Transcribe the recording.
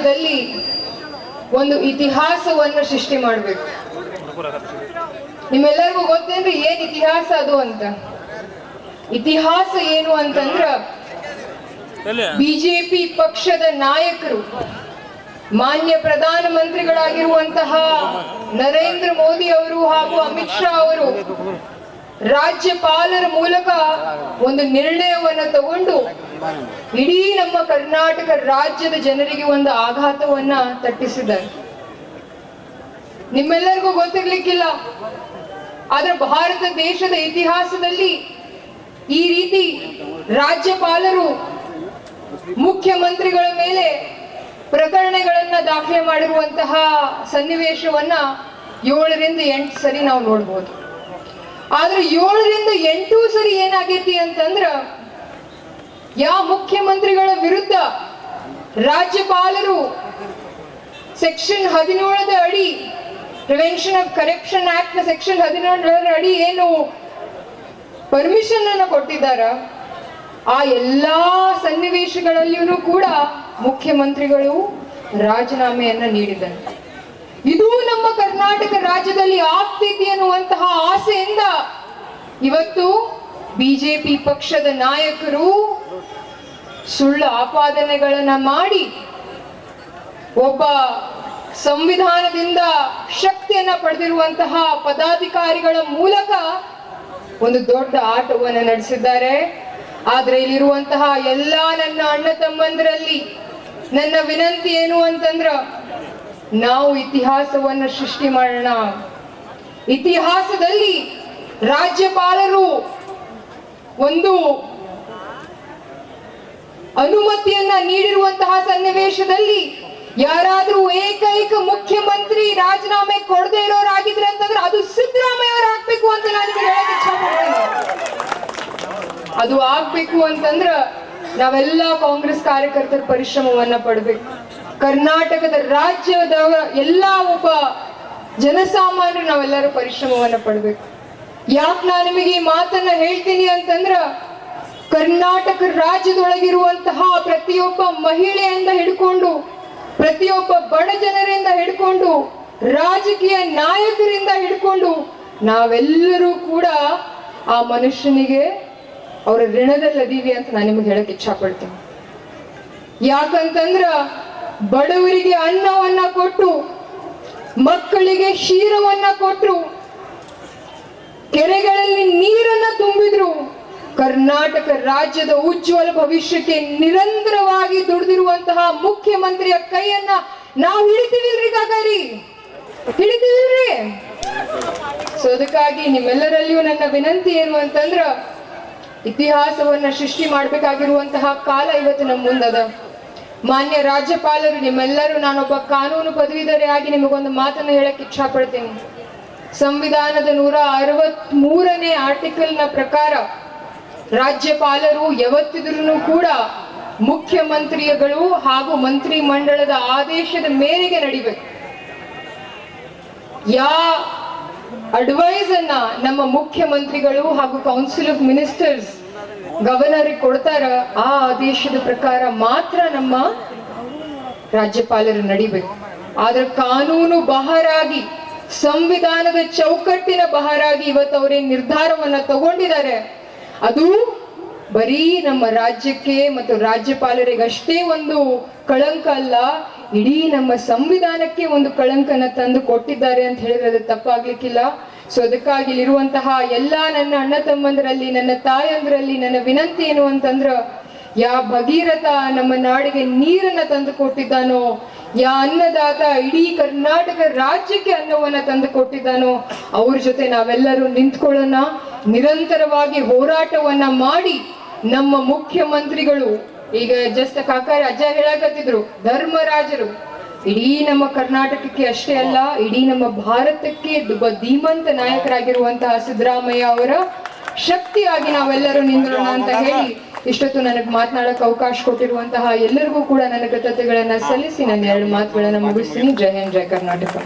ರಾಜ್ಯದಲ್ಲಿ ಒಂದು ಇತಿಹಾಸವನ್ನು ಸೃಷ್ಟಿ ಮಾಡಬೇಕು. ನಿಮ್ಮೆಲ್ಲರಿಗೂ ಗೊತ್ತೇನ್ರಿ ಏನ್ ಇತಿಹಾಸ ಅದು ಅಂತ? ಇತಿಹಾಸ ಏನು ಅಂತಂದ್ರ ಬಿಜೆಪಿ ಪಕ್ಷದ ನಾಯಕರು ಮಾನ್ಯ ಪ್ರಧಾನ ಮಂತ್ರಿಗಳಾಗಿರುವಂತಹ ನರೇಂದ್ರ ಮೋದಿ ಅವರು ಹಾಗೂ ಅಮಿತ್ ಶಾ ಅವರು ರಾಜ್ಯಪಾಲರ ಮೂಲಕ ಒಂದು ನಿರ್ಣಯವನ್ನು ತಗೊಂಡು ಇಡೀ ನಮ್ಮ ಕರ್ನಾಟಕ ರಾಜ್ಯದ ಜನರಿಗೆ ಒಂದು ಆಘಾತವನ್ನ ತಟ್ಟಿಸಿದ್ದಾರೆ. ನಿಮ್ಮೆಲ್ಲರಿಗೂ ಗೊತ್ತಿರ್ಲಿಕ್ಕಿಲ್ಲ, ಆದ್ರೆ ಭಾರತ ದೇಶದ ಇತಿಹಾಸದಲ್ಲಿ ಈ ರೀತಿ ರಾಜ್ಯಪಾಲರು ಮುಖ್ಯಮಂತ್ರಿಗಳ ಮೇಲೆ ಪ್ರಕರಣಗಳನ್ನ ದಾಖಲೆ ಮಾಡಿರುವಂತಹ ಸನ್ನಿವೇಶವನ್ನ ಏಳರಿಂದ ಎಂಟು ಸರಿ ನಾವು ನೋಡ್ಬೋದು. ಆದ್ರೆ ಏಳರಿಂದ ಎಂಟು ಸರಿ ಏನಾಗೈತಿ ಅಂತಂದ್ರ ಯಾವ ಮುಖ್ಯಮಂತ್ರಿಗಳ ವಿರುದ್ಧ ರಾಜ್ಯಪಾಲರು ಸೆಕ್ಷನ್ ಹದಿನೇಳದ ಅಡಿ ಪ್ರಿವೆನ್ಷನ್ ಆಫ್ ಕರಪ್ಷನ್ ಆಕ್ಟ್ನ ಸೆಕ್ಷನ್ ಹದಿನೇಳರ ಅಡಿ ಏನು ಪರ್ಮಿಷನ್ ಅನ್ನ ಕೊಟ್ಟಿದ್ದಾರ, ಆ ಎಲ್ಲಾ ಸನ್ನಿವೇಶಗಳಲ್ಲಿಯೂ ಕೂಡ ಮುಖ್ಯಮಂತ್ರಿಗಳು ರಾಜೀನಾಮೆಯನ್ನ ನೀಡಿದ್ದಾರೆ. ಇದು ನಮ್ಮ ಕರ್ನಾಟಕ ರಾಜ್ಯದಲ್ಲಿ ಆಗ್ತೈತಿ ಅನ್ನುವಂತಹ ಆಸೆಯಿಂದ ಇವತ್ತು ಬಿಜೆಪಿ ಪಕ್ಷದ ನಾಯಕರು ಸುಳ್ಳು ಆಪಾದನೆಗಳನ್ನ ಮಾಡಿ ಒಬ್ಬ ಸಂವಿಧಾನದಿಂದ ಶಕ್ತಿಯನ್ನ ಪಡೆದಿರುವಂತಹ ಪದಾಧಿಕಾರಿಗಳ ಮೂಲಕ ಒಂದು ದೊಡ್ಡ ಆಟವನ್ನು ನಡೆಸಿದ್ದಾರೆ. ಆದ್ರೆ ಇಲ್ಲಿರುವಂತಹ ಎಲ್ಲ ನನ್ನ ಅಣ್ಣ ತಮ್ಮಂದರಲ್ಲಿ ನನ್ನ ವಿನಂತಿ ಏನು ಅಂತಂದ್ರ ನಾವು ಇತಿಹಾಸವನ್ನ ಸೃಷ್ಟಿ ಮಾಡೋಣ. ಇತಿಹಾಸದಲ್ಲಿ ರಾಜ್ಯಪಾಲರು ಒಂದು ಅನುಮತಿಯನ್ನ ನೀಡಿರುವಂತಹ ಸನ್ನಿವೇಶದಲ್ಲಿ ಯಾರಾದರೂ ಏಕೈಕ ಮುಖ್ಯಮಂತ್ರಿ ರಾಜೀನಾಮೆ ಕೊಡದೇ ಇರೋರಾಗಿದ್ರೆ ಅಂತಂದ್ರೆ ಅದು ಸಿದ್ದರಾಮಯ್ಯ ಆಗ್ಬೇಕು ಅಂತ ನಾನು ಹೇಳಕ್ ಇಚ್ಛಪಡ್ತೀನಿ ಅದು ಆಗ್ಬೇಕು ಅಂತಂದ್ರ ನಾವೆಲ್ಲ ಕಾಂಗ್ರೆಸ್ ಕಾರ್ಯಕರ್ತರ ಪರಿಶ್ರಮವನ್ನ ಪಡ್ಬೇಕು. ಕರ್ನಾಟಕದ ರಾಜ್ಯದ ಎಲ್ಲಾ ಒಬ್ಬ ಜನಸಾಮಾನ್ಯರು ನಾವೆಲ್ಲರೂ ಪರಿಶ್ರಮವನ್ನ ಪಡ್ಬೇಕು. ಯಾಕೆ ನಾನು ನಿಮಗೆ ಈ ಮಾತನ್ನ ಹೇಳ್ತೀನಿ ಅಂತಂದ್ರ, ಕರ್ನಾಟಕ ರಾಜ್ಯದೊಳಗಿರುವಂತಹ ಪ್ರತಿಯೊಬ್ಬ ಮಹಿಳೆಯಿಂದ ಹಿಡ್ಕೊಂಡು, ಪ್ರತಿಯೊಬ್ಬ ಬಡ ಜನರಿಂದ ಹಿಡ್ಕೊಂಡು, ರಾಜಕೀಯ ನಾಯಕರಿಂದ ಹಿಡ್ಕೊಂಡು, ನಾವೆಲ್ಲರೂ ಕೂಡ ಆ ಮನುಷ್ಯನಿಗೆ ಅವರ ಋಣದಲ್ಲಿ ಅದೀವಿ ಅಂತ ನಾನು ನಿಮಗೆ ಹೇಳಕ್ ಇಚ್ಛಪಡ್ತೀನಿ. ಯಾಕಂತಂದ್ರ, ಬಡವರಿಗೆ ಅನ್ನವನ್ನ ಕೊಟ್ಟು, ಮಕ್ಕಳಿಗೆ ಕ್ಷೀರವನ್ನ ಕೊಟ್ರು ಕೆರೆಗಳಲ್ಲಿ ನೀರನ್ನ ತುಂಬಿದ್ರು. ಕರ್ನಾಟಕ ರಾಜ್ಯದ ಉಜ್ವಲ ಭವಿಷ್ಯಕ್ಕೆ ನಿರಂತರವಾಗಿ ದುಡಿದಿರುವಂತಹ ಮುಖ್ಯಮಂತ್ರಿಯ ಕೈಯನ್ನ ನಾವು ಹಿಡಿತೀವಿಲ್ರಿ ಕಾಕಾರಿ? ಹಿಡಿತೀವಿಲ್ರಿ? ಸೊ ಅದಕ್ಕಾಗಿ ನಿಮ್ಮೆಲ್ಲರಲ್ಲಿಯೂ ನನ್ನ ವಿನಂತಿ ಏನು ಅಂತಂದ್ರ, ಇತಿಹಾಸವನ್ನ ಸೃಷ್ಟಿ ಮಾಡ್ಬೇಕಾಗಿರುವಂತಹ ಕಾಲ ಇವತ್ತು ನಮ್ಮ ಮುಂದದ. ಮಾನ್ಯ ರಾಜ್ಯಪಾಲರು, ನಿಮ್ಮೆಲ್ಲರೂ ನಾನೊಬ್ಬ ಕಾನೂನು ಪದವೀಧರೆ ಆಗಿ ನಿಮಗೊಂದು ಮಾತನ್ನು ಹೇಳಕ್ಕೆ ಇಚ್ಛಾ ಪಡ್ತೀನಿ ಸಂವಿಧಾನದ ನೂರ ಅರವತ್ ಮೂರನೇ ಆರ್ಟಿಕಲ್ನ ಪ್ರಕಾರ ರಾಜ್ಯಪಾಲರು ಯಾವತ್ತಿದ್ರೂ ಕೂಡ ಮುಖ್ಯಮಂತ್ರಿಗಳು ಹಾಗೂ ಮಂತ್ರಿ ಮಂಡಳದ ಆದೇಶದ ಮೇರೆಗೆ ನಡಿಬೇಕು. ಯಾ ಅಡ್ವೈಸ್ ಅನ್ನ ನಮ್ಮ ಮುಖ್ಯಮಂತ್ರಿಗಳು ಹಾಗೂ ಕೌನ್ಸಿಲ್ ಆಫ್ ಮಿನಿಸ್ಟರ್ಸ್ ಗವರ್ನರ್ ಕೊಡ್ತಾರ, ಆ ಆದೇಶದ ಪ್ರಕಾರ ಮಾತ್ರ ನಮ್ಮ ರಾಜ್ಯಪಾಲರು ನಡಿಬೇಕು. ಆದ್ರೆ ಕಾನೂನು ಬಹರಾಗಿ ಸಂವಿಧಾನದ ಚೌಕಟ್ಟಿನ ಬಹರಾಗಿ ಇವತ್ತು ಅವರೇ ನಿರ್ಧಾರವನ್ನ ತಗೊಂಡಿದ್ದಾರೆ? ಅದು ಬರೀ ನಮ್ಮ ರಾಜ್ಯಕ್ಕೆ ಮತ್ತು ರಾಜ್ಯಪಾಲರಿಗಷ್ಟೇ ಒಂದು ಕಳಂಕ ಅಲ್ಲ, ಇಡೀ ನಮ್ಮ ಸಂವಿಧಾನಕ್ಕೆ ಒಂದು ಕಳಂಕನ ತಂದು ಕೊಟ್ಟಿದ್ದಾರೆ ಅಂತ ಹೇಳಿದ್ರೆ ಅದು ತಪ್ಪಾಗ್ಲಿಕ್ಕಿಲ್ಲ. ಸೊ ಅದಕ್ಕಾಗಿ ಇರುವಂತಹ ಎಲ್ಲಾ ನನ್ನ ಅಣ್ಣ ತಮ್ಮಂದರಲ್ಲಿ, ನನ್ನ ತಾಯಂದ್ರಲ್ಲಿ, ನನ್ನ ವಿನಂತಿ ಏನು ಅಂತಂದ್ರ, ಯಾ ಭಗೀರಥ ನಮ್ಮ ನಾಡಿಗೆ ನೀರನ್ನ ತಂದು ಕೊಟ್ಟಿದ್ದಾನೋ ಯಾ ಅನ್ನದಾತ ಇಡೀ ಕರ್ನಾಟಕ ರಾಜ್ಯಕ್ಕೆ ಅನ್ನವನ್ನ ತಂದು ಕೊಟ್ಟಿದ್ದಾನೋ ಅವ್ರ ಜೊತೆ ನಾವೆಲ್ಲರೂ ನಿಂತ್ಕೊಳ್ಳೋಣ ನಿರಂತರವಾಗಿ ಹೋರಾಟವನ್ನ ಮಾಡಿ ನಮ್ಮ ಮುಖ್ಯಮಂತ್ರಿಗಳು ಈಗ ಜಸ್ಟ್ ಕಾಕಾರ ಅಜ್ಜ ಹೇಳಕತ್ತಿದ್ರು ಧರ್ಮರಾಜರು ಇಡೀ ನಮ್ಮ ಕರ್ನಾಟಕಕ್ಕೆ ಅಷ್ಟೇ ಅಲ್ಲ ಇಡೀ ನಮ್ಮ ಭಾರತಕ್ಕೆ ದುಬ ಧೀಮಂತ ನಾಯಕರಾಗಿರುವಂತಹ ಸಿದ್ದರಾಮಯ್ಯ ಅವರ ಶಕ್ತಿಯಾಗಿ ನಾವೆಲ್ಲರೂ ನಿಂದೋಣ ಅಂತ ಹೇಳಿ ಇಷ್ಟೊತ್ತು ನನಗೆ ಮಾತನಾಡಕ್ಕೆ ಅವಕಾಶ ಕೊಟ್ಟಿರುವಂತಹ ಎಲ್ಲರಿಗೂ ಕೂಡ ನನ್ನ ಕೃತಜ್ಞತೆಗಳನ್ನ ಸಲ್ಲಿಸಿ ನನ್ನ ಎರಡು ಮಾತುಗಳನ್ನು ಮುಗಿಸ್ತೀನಿ. ಜೈ ಹಿಂದ್, ಜೈ ಕರ್ನಾಟಕ.